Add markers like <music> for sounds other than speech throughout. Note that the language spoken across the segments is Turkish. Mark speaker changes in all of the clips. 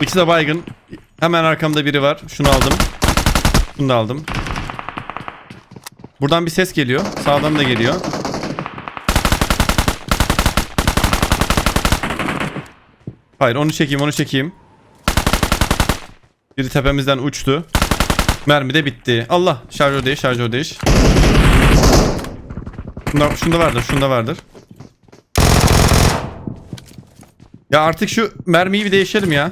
Speaker 1: İkisi de baygın. Hemen arkamda biri var. Şunu aldım. Bunu da aldım. Buradan bir ses geliyor. Sağdan da geliyor. Hayır onu çekeyim onu çekeyim. Biri tepemizden uçtu. Mermi de bitti. Allah şarjör değiş şarjör değiş. Şunda, şunda vardır şunda vardır. Ya artık şu mermiyi bir değişelim ya.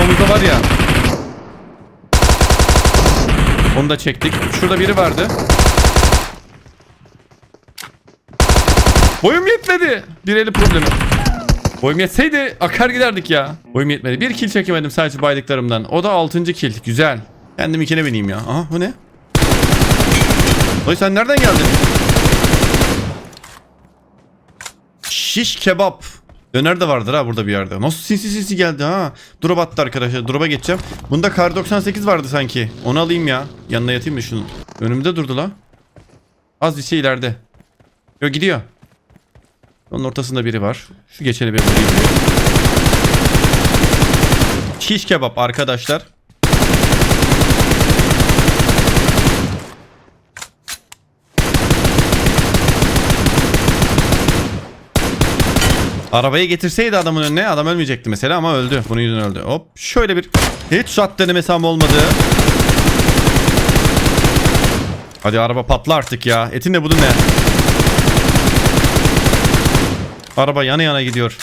Speaker 1: Popomuzda var ya. Onu da çektik. Şurada biri vardı. Boyum yetmedi. Bir eli problemi. Boyum yetseydi akar giderdik ya. Boyum yetmedi. Bir kill çekemedim sadece baydıklarımdan. O da 6. kill. Güzel. Kendim ikine bineyim ya. Aha bu ne? Oy sen nereden geldin? Şiş kebap. Döner de vardır ha burada bir yerde. Nasıl sinsi sinsi geldi ha. Drop attı arkadaşlar. Drop'a geçeceğim. Bunda kar 98 vardı sanki. Onu alayım ya. Yanına yatayım mı şunu? Önümde durdu la. Az bir şey ileride. Yok gidiyor. Onun ortasında biri var. Şu geçeni bir vurayım. Şiş kebap arkadaşlar. Arabayı getirseydi adamın önüne adam ölmeyecekti mesela ama öldü. Bunun yüzünden öldü. Hop şöyle bir headshot denemesi ama olmadı. Hadi araba patla artık ya. Etin ne budun ne? Araba yana yana gidiyor.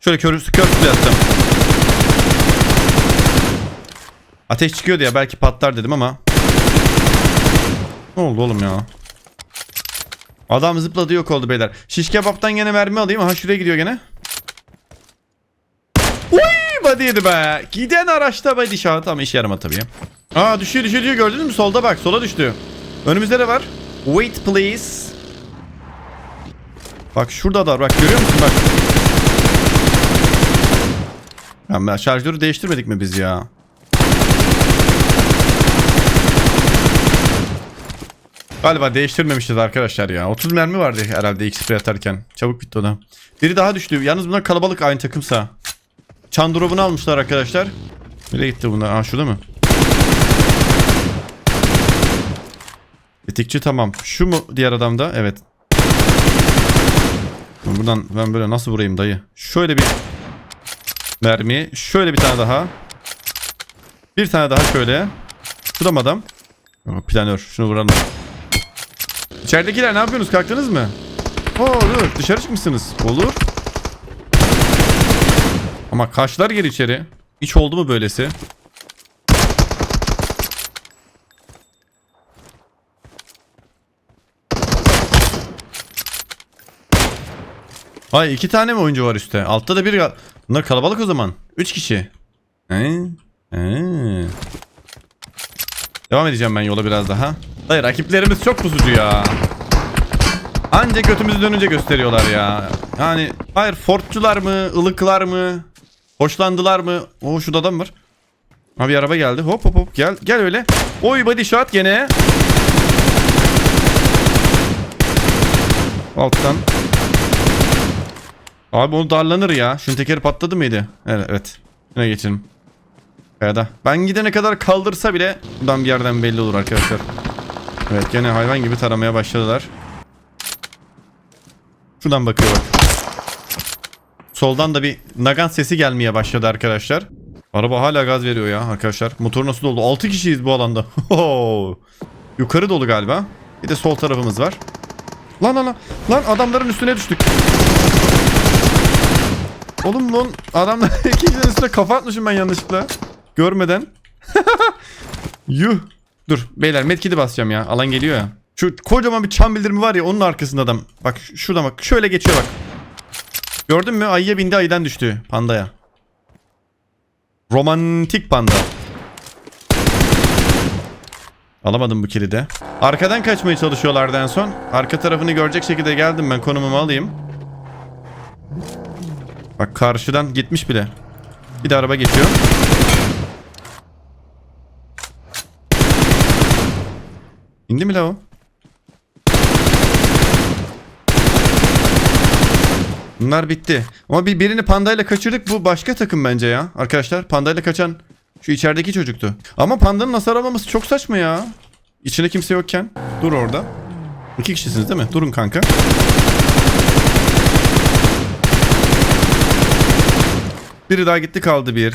Speaker 1: Şöyle kör, kör yattım. Ateş çıkıyordu ya belki patlar dedim ama. Ne oldu oğlum ya? Adam zıpladı yok oldu beyler. Şiş kebaptan gene mermi alayım. Aha şuraya gidiyor gene. Uy body yedi be. Giden araçta body shot ama işe yaramadı tabii. Aa düşüyor düşüyor düşüyor gördün mü? Solda bak sola düştü. Önümüzde de var. Wait please. Bak şurada da. Bak görüyor musun bak. Ya şarjörü değiştirmedik mi biz ya? Galiba değiştirmemişiz arkadaşlar ya. 30 mermi vardı herhalde ilk spray atarken. Çabuk bitti o da. Biri daha düştü. Yalnız bunlar kalabalık aynı takımsa. Çan drop'unu almışlar arkadaşlar. Nereye gitti bunlar? Aa şurada mı? Tetikçi tamam. Şu mu diğer adamda? Evet. Buradan ben böyle nasıl vurayım dayı? Şöyle bir mermi. Şöyle bir tane daha. Bir tane daha şöyle. Şurada mı adam? Planör. Şunu vuralım. İçeridekiler ne yapıyorsunuz? Kalktınız mı? Oo dur. Dışarı çıkmışsınız. Olur. Ama kaçlar geri içeri. Hiç oldu mu böylesi? Ay iki tane mi oyuncu var üstte? Altta da bir... Bunlar kalabalık o zaman. Üç kişi. He? He. Devam edeceğim ben yola biraz daha. Hayır rakiplerimiz çok pusucu ya. Anca götümüzü dönünce gösteriyorlar ya. Yani hayır fortçular mı, ılıklar mı, hoşlandılar mı? O şurada adam var. Ha bir araba geldi. Hop hop hop gel gel öyle. Oy body shot gene. Alttan. Abi onu darlanır ya. Şunun tekeri patladı mıydı? Evet. evet. Şuna geçelim. Kayada. Ben gidene kadar kaldırsa bile buradan bir yerden belli olur arkadaşlar. Evet gene hayvan gibi taramaya başladılar. Şuradan bakıyor bak. Soldan da bir nagan sesi gelmeye başladı arkadaşlar. Araba hala gaz veriyor ya arkadaşlar. Motor nasıl dolu? 6 kişiyiz bu alanda. <laughs> Yukarı dolu galiba. Bir de sol tarafımız var. Lan lan lan. Lan adamların üstüne düştük. Oğlum lan adamlar <laughs> ikinizin üstüne kafa atmışım ben yanlışlıkla. Görmeden. <laughs> Yuh. Dur beyler medkit'i basacağım ya. Alan geliyor ya. Şu kocaman bir çan bildirimi var ya onun arkasında adam. Bak şurada bak. Şöyle geçiyor bak. Gördün mü? Ayıya bindi ayıdan düştü. Pandaya. Romantik panda. Alamadım bu kilidi. Arkadan kaçmaya çalışıyorlardı en son. Arka tarafını görecek şekilde geldim ben konumumu alayım. Bak karşıdan gitmiş bile. Bir de araba geçiyor. İndi mi la o? Bunlar bitti. Ama bir birini pandayla kaçırdık. Bu başka takım bence ya. Arkadaşlar pandayla kaçan şu içerideki çocuktu. Ama pandanın hasar almaması çok saçma ya. İçinde kimse yokken. Dur orada. İki kişisiniz değil mi? Durun kanka. Biri daha gitti kaldı bir.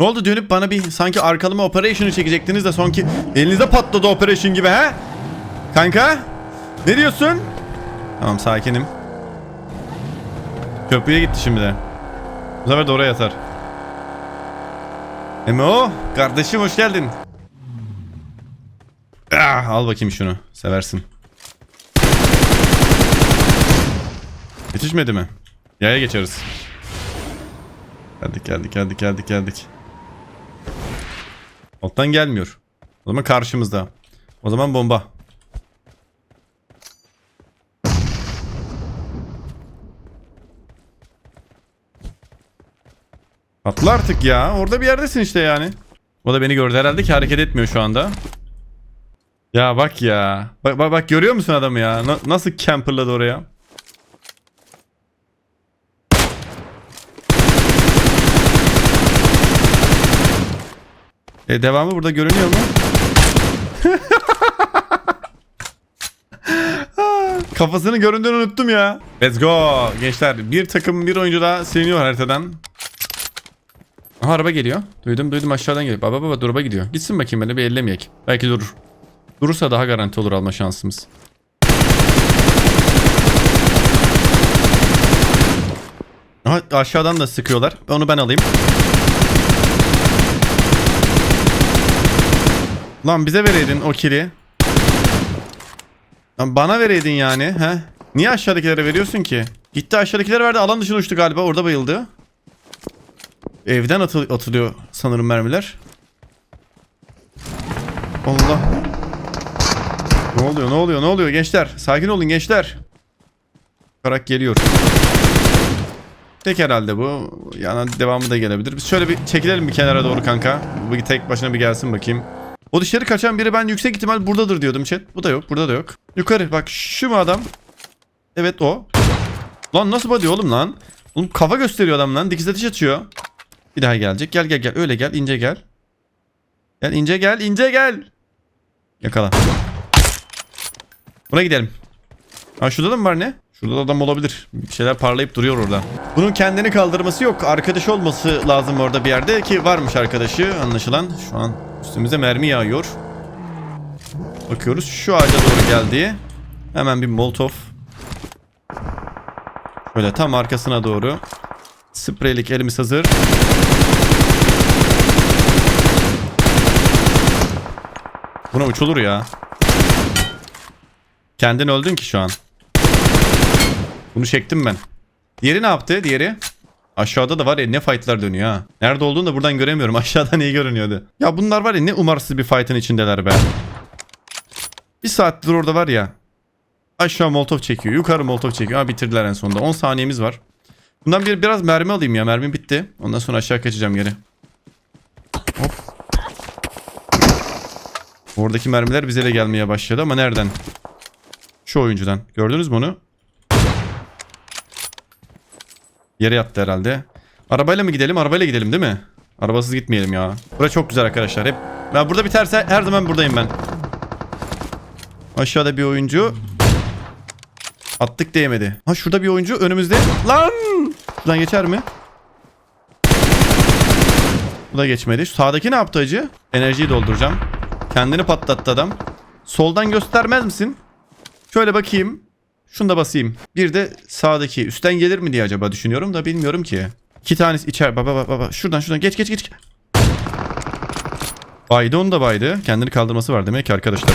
Speaker 1: Ne oldu dönüp bana bir sanki arkalama operation'ı çekecektiniz de sonki elinizde patladı operation gibi he? Kanka? Ne diyorsun? Tamam sakinim. Köprüye gitti şimdi de. Bu sefer de oraya yatar. Emo, kardeşim hoş geldin. Ah, al bakayım şunu. Seversin. Yetişmedi mi? Yaya geçeriz. Geldik geldik geldik geldik geldik. Alttan gelmiyor. O zaman karşımızda. O zaman bomba. Atla artık ya. Orada bir yerdesin işte yani. O da beni gördü herhalde ki hareket etmiyor şu anda. Ya bak ya. Bak bak, bak görüyor musun adamı ya? Na- nasıl camperladı oraya? E devamı burada görünüyor mu? <laughs> Kafasının göründüğünü unuttum ya. Let's go gençler. Bir takım bir oyuncu daha siliniyor haritadan. Aha araba geliyor. Duydum duydum aşağıdan geliyor. Baba baba duraba gidiyor. Gitsin bakayım böyle bir ellemeyek. Belki durur. Durursa daha garanti olur alma şansımız. Aha aşağıdan da sıkıyorlar. Onu ben alayım. Lan bize vereydin o kili. Lan bana vereydin yani. He? Niye aşağıdakilere veriyorsun ki? Gitti aşağıdakilere verdi. Alan dışına uçtu galiba. Orada bayıldı. Evden atı- atılıyor sanırım mermiler. Allah. Ne oluyor ne oluyor ne oluyor gençler? Sakin olun gençler. Karak geliyor. Tek herhalde bu. Yani devamı da gelebilir. Biz şöyle bir çekilelim bir kenara doğru kanka. Bu tek başına bir gelsin bakayım. O dışarı kaçan biri ben yüksek ihtimal buradadır diyordum chat. Bu da yok burada da yok. Yukarı bak şu mu adam? Evet o. Lan nasıl body oğlum lan? Oğlum kafa gösteriyor adam lan. Dikiz ateş. Bir daha gelecek. Gel gel gel. Öyle gel. ince gel. Gel ince gel. ince gel. Yakala. Buna gidelim. Ha şurada da mı var ne? Şurada da adam olabilir. Bir şeyler parlayıp duruyor orada. Bunun kendini kaldırması yok. Arkadaş olması lazım orada bir yerde ki varmış arkadaşı anlaşılan. Şu an üstümüze mermi yağıyor. Bakıyoruz şu ağaca doğru geldi. Hemen bir molotov. Şöyle tam arkasına doğru. Spreylik elimiz hazır. Buna uçulur ya. Kendin öldün ki şu an. Bunu çektim ben. Diğeri ne yaptı? Diğeri? Aşağıda da var ya ne fightlar dönüyor ha. Nerede olduğunu da buradan göremiyorum. <laughs> Aşağıdan iyi görünüyordu. Ya bunlar var ya ne umarsız bir fight'ın içindeler be. Bir saattir orada var ya. Aşağı molotov çekiyor. Yukarı molotov çekiyor. Ha bitirdiler en sonunda. 10 saniyemiz var. Bundan bir biraz mermi alayım ya. Mermim bitti. Ondan sonra aşağı kaçacağım geri. Hop. Oradaki mermiler bize de gelmeye başladı ama nereden? Şu oyuncudan. Gördünüz mü onu? Yere yattı herhalde. Arabayla mı gidelim? Arabayla gidelim değil mi? Arabasız gitmeyelim ya. Bura çok güzel arkadaşlar. Hep ben burada biterse her zaman buradayım ben. Aşağıda bir oyuncu. Attık değmedi. Ha şurada bir oyuncu önümüzde. Lan! Şuradan geçer mi? Bu da geçmedi. Şu sağdaki ne yaptı acı? Enerjiyi dolduracağım. Kendini patlattı adam. Soldan göstermez misin? Şöyle bakayım. Şunu da basayım. Bir de sağdaki. Üstten gelir mi diye acaba düşünüyorum da bilmiyorum ki. İki tanesi içer. Baba baba baba. Şuradan şuradan geç geç geç. Baydı onu da baydı. Kendini kaldırması var demek ki arkadaşlar.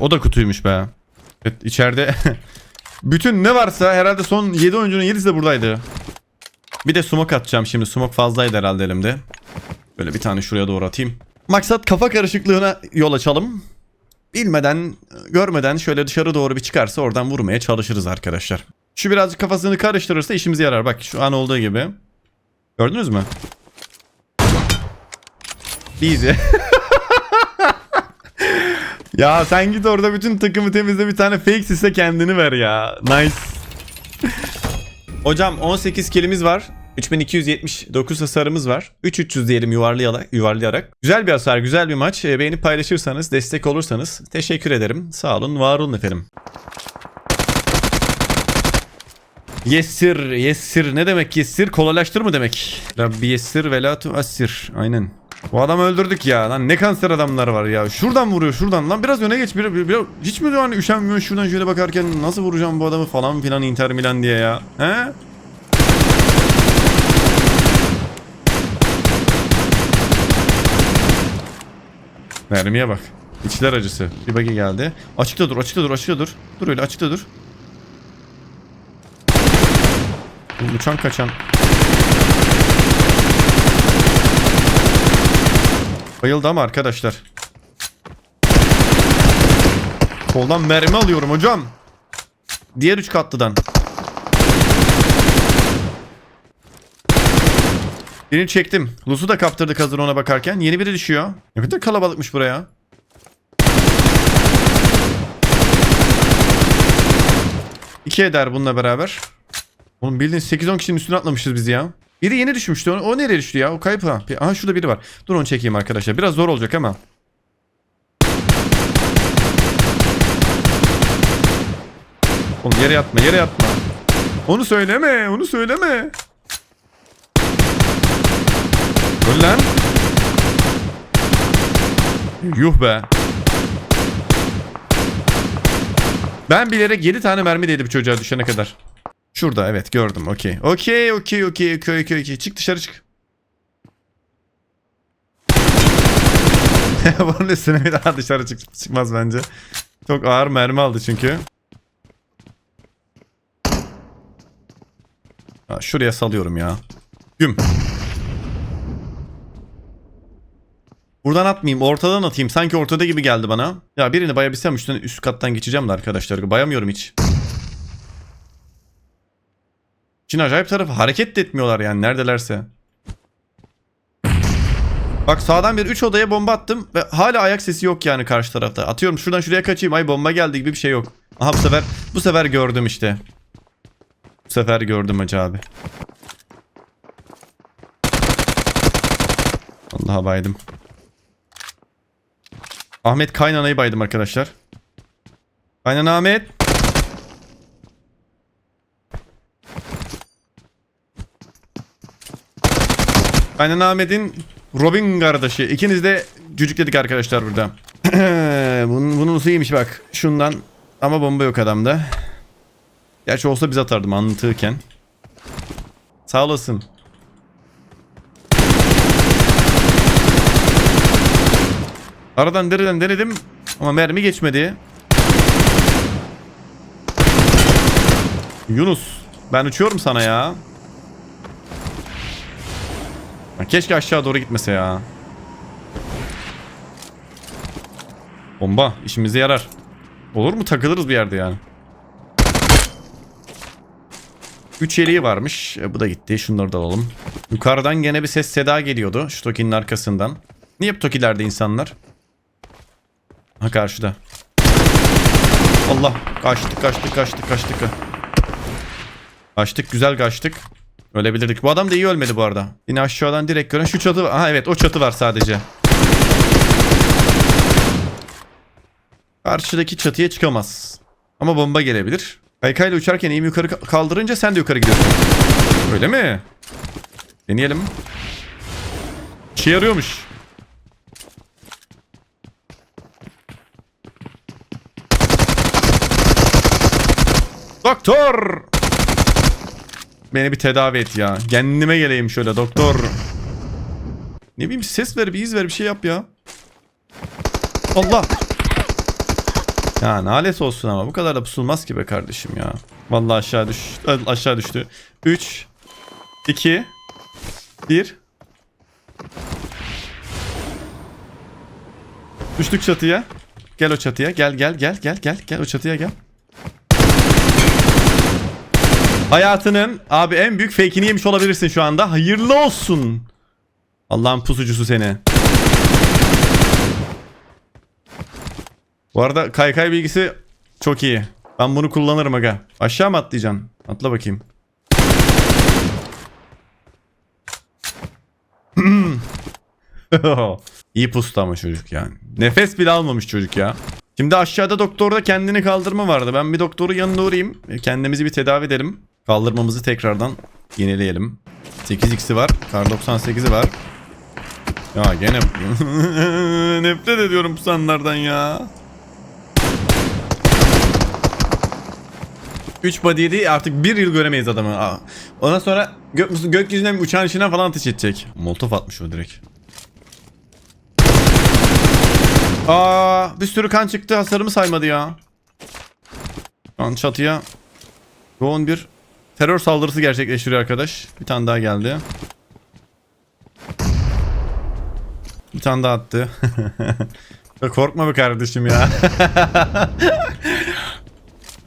Speaker 1: O da kutuymuş be. Evet içeride <laughs> bütün ne varsa herhalde son 7 oyuncunun 7'si de buradaydı. Bir de smoke atacağım şimdi. Smoke fazlaydı herhalde elimde. Böyle bir tane şuraya doğru atayım. Maksat kafa karışıklığına yol açalım. Bilmeden, görmeden şöyle dışarı doğru bir çıkarsa oradan vurmaya çalışırız arkadaşlar. Şu birazcık kafasını karıştırırsa işimize yarar. Bak şu an olduğu gibi. Gördünüz mü? Easy. <laughs> ya sen git orada bütün takımı temizle bir tane fake sise kendini ver ya. Nice. Hocam 18 kilimiz var. 3279 hasarımız var. 3300 diyelim yuvarlayarak, yuvarlayarak. Güzel bir hasar, güzel bir maç. E, Beğenip paylaşırsanız, destek olursanız teşekkür ederim. Sağ olun, var olun efendim. Yessir, yessir. Ne demek yessir? Kolaylaştır mı demek? Rabbi yessir ve la tuassir. Aynen. Bu adamı öldürdük ya. Lan ne kanser adamlar var ya. Şuradan vuruyor şuradan. Lan biraz öne geç. Bir, bir, bir- hiç mi hani üşenmiyor şuradan şöyle bakarken nasıl vuracağım bu adamı falan filan Inter Milan diye ya. He? Mermiye bak. İçler acısı. Bir bagi geldi. Açıkta dur, açıkta dur, açıkta dur. Dur öyle açıkta dur. Uçan kaçan. Bayıldı ama arkadaşlar. Koldan mermi alıyorum hocam. Diğer üç katlıdan. Birini çektim. Lusu da kaptırdık hazır ona bakarken. Yeni biri düşüyor. Ne kadar kalabalıkmış buraya. İki eder bununla beraber. Oğlum bildiğin 8-10 kişinin üstüne atlamışız biz ya. Biri yeni düşmüştü. O, o nereye düştü ya? O kayıp ha. Aha şurada biri var. Dur onu çekeyim arkadaşlar. Biraz zor olacak ama. Oğlum yere yatma yere yatma. Onu söyleme onu söyleme. Öl lan. Yuh be. Ben bilerek 7 tane mermi değdi bu çocuğa düşene kadar. Şurada evet gördüm okey. Okey okey okey okey okey okey. Çık dışarı çık. <laughs> Bunun üstüne bir daha dışarı çık çıkmaz bence. Çok ağır mermi aldı çünkü. Ha, şuraya salıyorum ya. Güm. Buradan atmayayım ortadan atayım. Sanki ortada gibi geldi bana. Ya birini bayabilsem üstten üst kattan geçeceğim de arkadaşlar. Bayamıyorum hiç. Çin acayip tarafı hareket de etmiyorlar yani neredelerse. Bak sağdan bir 3 odaya bomba attım ve hala ayak sesi yok yani karşı tarafta. Atıyorum şuradan şuraya kaçayım. Ay bomba geldi gibi bir şey yok. Aha bu sefer bu sefer gördüm işte. Bu sefer gördüm hacı abi. Allah'a baydım. Ahmet Kaynana'yı baydım arkadaşlar. Kaynan Ahmet. Kaynan Ahmet'in Robin kardeşi. İkiniz de cücükledik arkadaşlar burada. <clears throat> bunun, bunun iyiymiş bak. Şundan. Ama bomba yok adamda. Gerçi olsa biz atardım anlatırken. Sağ olasın. Aradan deriden denedim ama mermi geçmedi. Yunus ben uçuyorum sana ya. Keşke aşağı doğru gitmese ya. Bomba işimize yarar. Olur mu takılırız bir yerde yani. 3 yeleği varmış. E, bu da gitti. Şunları da alalım. Yukarıdan gene bir ses seda geliyordu. Şu Toki'nin arkasından. Niye bu Toki'lerde insanlar? Ha karşıda. Allah. Kaçtık kaçtık kaçtık kaçtık. Kaçtık güzel kaçtık. Ölebilirdik. Bu adam da iyi ölmedi bu arada. Yine aşağıdan direkt gören şu çatı var. Aha evet o çatı var sadece. Karşıdaki çatıya çıkamaz. Ama bomba gelebilir. Kaykayla uçarken eğimi yukarı ka- kaldırınca sen de yukarı gidiyorsun. Öyle mi? Deneyelim. İşe yarıyormuş. Doktor! Beni bir tedavi et ya. Kendime geleyim şöyle doktor. Ne bileyim ses ver bir iz ver bir şey yap ya. Allah. Ya nalet olsun ama bu kadar da pusulmaz ki be kardeşim ya. Vallahi aşağı düş aşağı düştü. 3 2 1 Düştük çatıya. Gel o çatıya. Gel gel gel gel gel gel o çatıya gel. Hayatının abi en büyük fake'ini yemiş olabilirsin şu anda. Hayırlı olsun. Allah'ın pusucusu seni. Bu arada kaykay bilgisi çok iyi. Ben bunu kullanırım aga. Aşağı mı atlayacaksın? Atla bakayım. <clears throat> İyi pustu ama çocuk yani. Nefes bile almamış çocuk ya. Şimdi aşağıda doktorda kendini kaldırma vardı. Ben bir doktorun yanına uğrayayım. E, Kendimizi bir tedavi edelim. Kaldırmamızı tekrardan yenileyelim. 8x'i var. Kar 98'i var. Ya gene <laughs> nefret ediyorum pusanlardan ya. 3 body artık bir yıl göremeyiz adamı. Aa. Ondan sonra gök, gökyüzünden uçağın içinden falan ateş edecek. Molotof atmış o direkt. Aa, bir sürü kan çıktı hasarımı saymadı ya. An çatıya yoğun bir terör saldırısı gerçekleştiriyor arkadaş. Bir tane daha geldi. Bir tane daha attı. <laughs> Korkma be kardeşim ya. <laughs>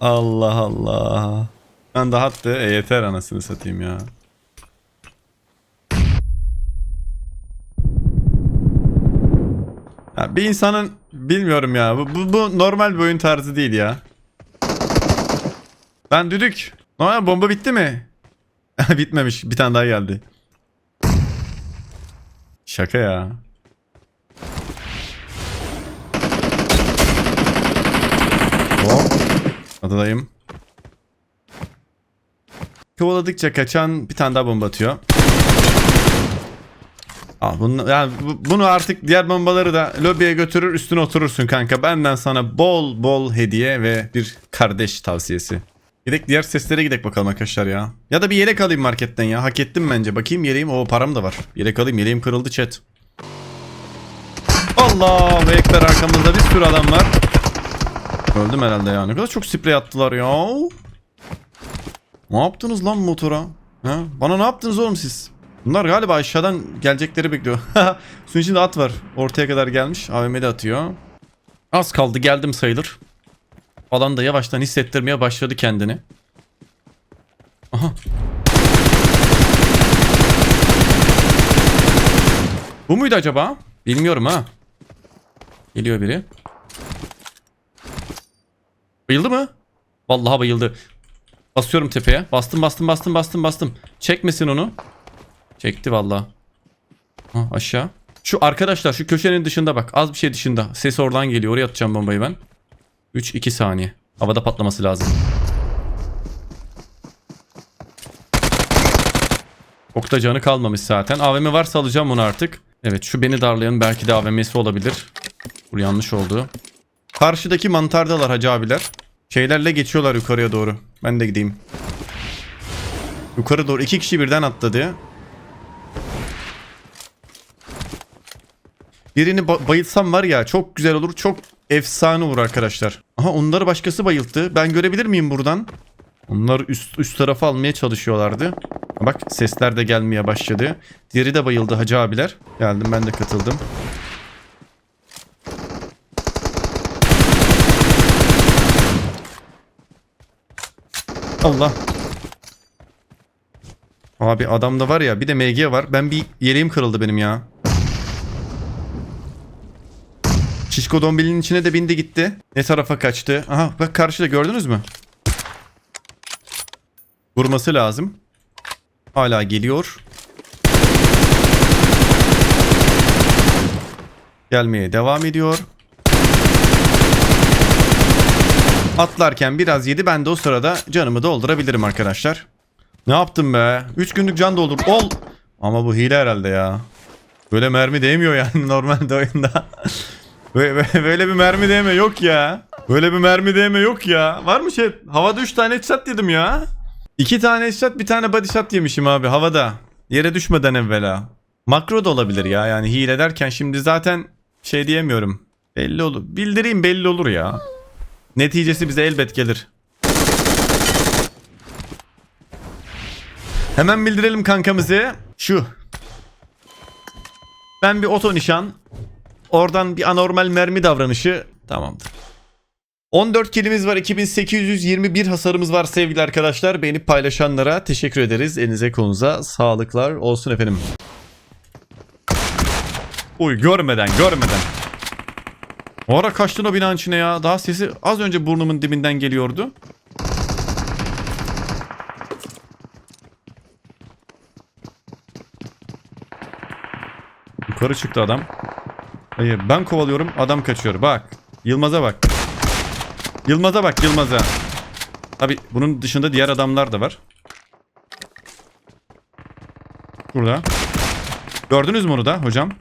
Speaker 1: Allah Allah. Ben daha attı. E yeter anasını satayım ya. Ya bir insanın bilmiyorum ya. Bu, bu, bu normal bir oyun tarzı değil ya. Ben düdük. Normal bomba bitti mi? <laughs> Bitmemiş. Bir tane daha geldi. Şaka ya. Hop. Adadayım. Kovaladıkça kaçan bir tane daha bomba atıyor. Aa, bunu, yani bu- bunu artık diğer bombaları da lobiye götürür üstüne oturursun kanka. Benden sana bol bol hediye ve bir kardeş tavsiyesi. Gidek diğer seslere gidek bakalım arkadaşlar ya. Ya da bir yelek alayım marketten ya. Hak ettim bence. Bakayım yeleğim. O param da var. Yelek alayım. Yeleğim kırıldı chat. Allahu ekber arkamızda bir sürü adam var. Öldüm herhalde ya. Ne kadar çok sprey attılar ya. Ne yaptınız lan motora? Ha? Bana ne yaptınız oğlum siz? Bunlar galiba aşağıdan gelecekleri bekliyor. <laughs> Suyun içinde at var. Ortaya kadar gelmiş. AVM'de atıyor. Az kaldı geldim sayılır. Alan da yavaştan hissettirmeye başladı kendini. Aha. Bu muydu acaba? Bilmiyorum ha. Geliyor biri. Bayıldı mı? Vallahi bayıldı. Basıyorum tepeye. Bastım bastım bastım bastım bastım. Çekmesin onu. Çekti vallahi. Ha, aşağı. Şu arkadaşlar şu köşenin dışında bak. Az bir şey dışında. Ses oradan geliyor. Oraya atacağım bombayı ben. 3-2 saniye. Havada patlaması lazım. Okta canı kalmamış zaten. AVM varsa alacağım onu artık. Evet şu beni darlayan belki de AVM'si olabilir. Bu yanlış oldu. Karşıdaki mantardalar hacı abiler. Şeylerle geçiyorlar yukarıya doğru. Ben de gideyim. Yukarı doğru. iki kişi birden atladı. Birini ba- bayılsam var ya çok güzel olur. Çok efsane olur arkadaşlar. Aha onları başkası bayılttı. Ben görebilir miyim buradan? Onlar üst, üst tarafa almaya çalışıyorlardı. Bak sesler de gelmeye başladı. Diğeri de bayıldı hacı abiler. Geldim ben de katıldım. Allah. Abi adamda var ya bir de MG var. Ben bir yeleğim kırıldı benim ya. Şişko dombilinin içine de bindi gitti. Ne tarafa kaçtı? Aha bak karşıda gördünüz mü? Vurması lazım. Hala geliyor. Gelmeye devam ediyor. Atlarken biraz yedi. Ben de o sırada canımı doldurabilirim arkadaşlar. Ne yaptım be? 3 günlük can doldur. Ol. Ama bu hile herhalde ya. Böyle mermi değmiyor yani <laughs> normalde oyunda. Böyle, bir mermi değme yok ya. Böyle bir mermi değme yok ya. Var mı şey? Havada 3 tane headshot yedim ya. 2 tane headshot bir tane body shot yemişim abi havada. Yere düşmeden evvela. Makro da olabilir ya yani hile derken şimdi zaten şey diyemiyorum. Belli olur. Bildireyim belli olur ya. Neticesi bize elbet gelir. Hemen bildirelim kankamızı. Şu. Ben bir oto nişan. Oradan bir anormal mermi davranışı. Tamamdır. 14 kilimiz var. 2821 hasarımız var sevgili arkadaşlar. Beğenip paylaşanlara teşekkür ederiz. Elinize kolunuza sağlıklar olsun efendim. Uy görmeden görmeden. O ara kaçtın o binanın içine ya. Daha sesi az önce burnumun dibinden geliyordu. Yukarı çıktı adam. Hayır ben kovalıyorum adam kaçıyor. Bak. Yılmaz'a bak. Yılmaz'a bak Yılmaz'a. Tabi bunun dışında diğer adamlar da var. Burada. Gördünüz mü onu da hocam?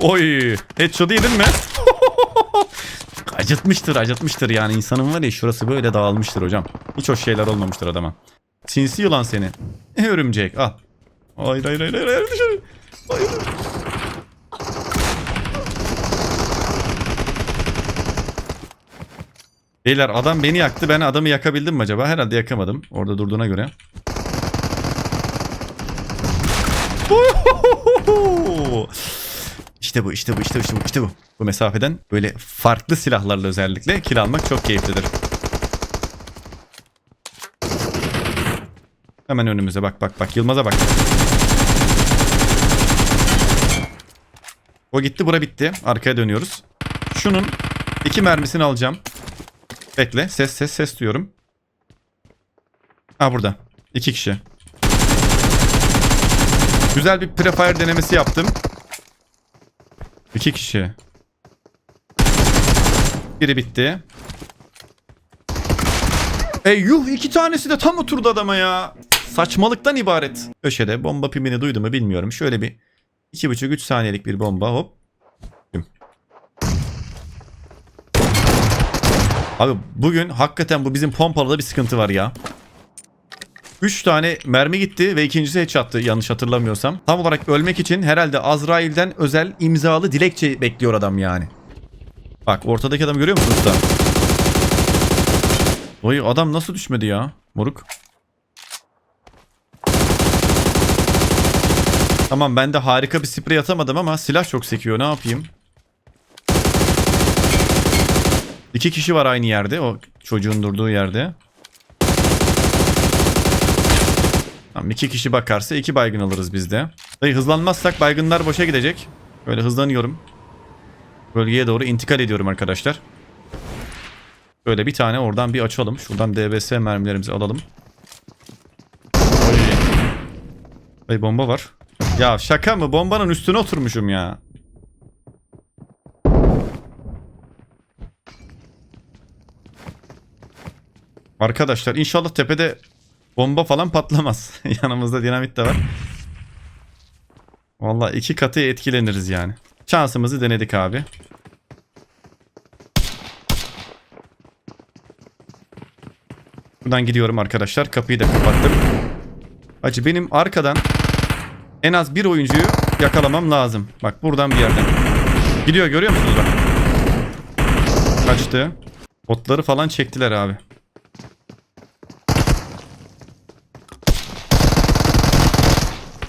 Speaker 1: Oy, headshot'ı yedin mi? <laughs> acıtmıştır, acıtmıştır yani insanın var ya şurası böyle dağılmıştır hocam. Hiç hoş şeyler olmamıştır adama. Sinsi yılan seni. <laughs> Örümcek al. Hayır hayır hayır, hayır dışarı. Beyler adam beni yaktı. Ben adamı yakabildim mi acaba? Herhalde yakamadım. Orada durduğuna göre. <laughs> İşte bu, işte bu, işte bu, işte bu, işte bu. Bu mesafeden böyle farklı silahlarla özellikle kill almak çok keyiflidir. Hemen önümüze bak bak bak Yılmaz'a bak. O gitti bura bitti. Arkaya dönüyoruz. Şunun iki mermisini alacağım. Bekle ses ses ses diyorum. Ha burada. İki kişi. Güzel bir prefire denemesi yaptım. İki kişi. Biri bitti. Ey yuh iki tanesi de tam oturdu adama ya. Saçmalıktan ibaret. Köşede bomba pimini duydu mu bilmiyorum. Şöyle bir 2,5-3 saniyelik bir bomba hop. Abi bugün hakikaten bu bizim pompalıda bir sıkıntı var ya. 3 tane mermi gitti ve ikincisi headshot'tı yanlış hatırlamıyorsam. Tam olarak ölmek için herhalde Azrail'den özel imzalı dilekçe bekliyor adam yani. Bak ortadaki adam görüyor musunuz da? Oy adam nasıl düşmedi ya moruk? Tamam ben de harika bir sprey atamadım ama silah çok sekiyor ne yapayım? İki kişi var aynı yerde o çocuğun durduğu yerde. Tamam iki kişi bakarsa iki baygın alırız biz de. Dayı hızlanmazsak baygınlar boşa gidecek. Böyle hızlanıyorum. Bölgeye doğru intikal ediyorum arkadaşlar. Böyle bir tane oradan bir açalım. Şuradan DBS mermilerimizi alalım. Dayı bomba var. Ya şaka mı? Bombanın üstüne oturmuşum ya. Arkadaşlar inşallah tepede bomba falan patlamaz. <laughs> Yanımızda dinamit de var. Vallahi iki katı etkileniriz yani. Şansımızı denedik abi. Buradan gidiyorum arkadaşlar. Kapıyı da kapattım. Acı benim arkadan en az bir oyuncuyu yakalamam lazım. Bak buradan bir yerden. Gidiyor görüyor musunuz bak. Kaçtı. Botları falan çektiler abi.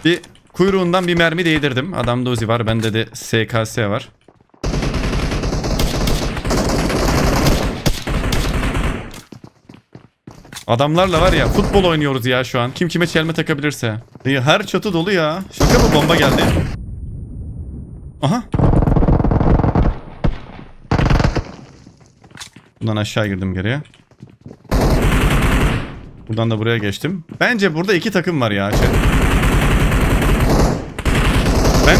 Speaker 1: Bir kuyruğundan bir mermi değdirdim. Adamda Uzi var. Bende de SKS var. Adamlarla var ya futbol oynuyoruz ya şu an. Kim kime çelme takabilirse. Her çatı dolu ya. Şaka mı bomba geldi. Aha. Buradan aşağı girdim geriye. Buradan da buraya geçtim. Bence burada iki takım var ya. Şey. Ben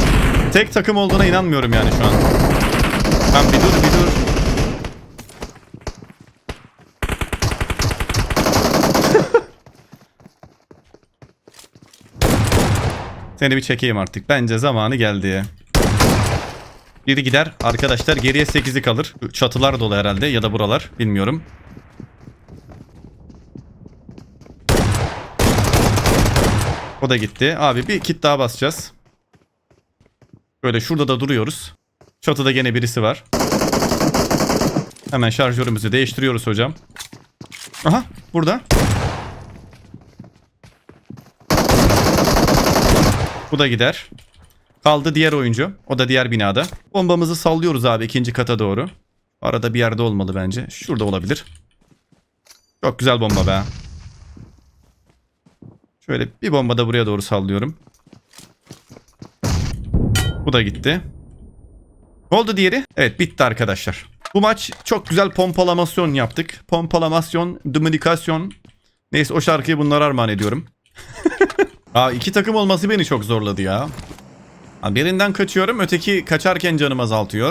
Speaker 1: tek takım olduğuna inanmıyorum yani şu an. Tamam bir dur bir dur. Seni bir çekeyim artık. Bence zamanı geldi. Biri gider. Arkadaşlar geriye 8'i kalır. Çatılar dolu herhalde ya da buralar. Bilmiyorum. O da gitti. Abi bir kit daha basacağız. Böyle şurada da duruyoruz. Çatıda gene birisi var. Hemen şarjörümüzü değiştiriyoruz hocam. Aha burada. Da gider. Kaldı diğer oyuncu. O da diğer binada. Bombamızı sallıyoruz abi ikinci kata doğru. Arada bir yerde olmalı bence. Şurada olabilir. Çok güzel bomba be. Şöyle bir bomba da buraya doğru sallıyorum. Bu da gitti. Ne oldu diğeri? Evet bitti arkadaşlar. Bu maç çok güzel pompalamasyon yaptık. Pompalamasyon, dominikasyon. Neyse o şarkıyı bunlara armağan ediyorum. <laughs> Aa, iki takım olması beni çok zorladı ya. Birinden kaçıyorum öteki kaçarken canım azaltıyor.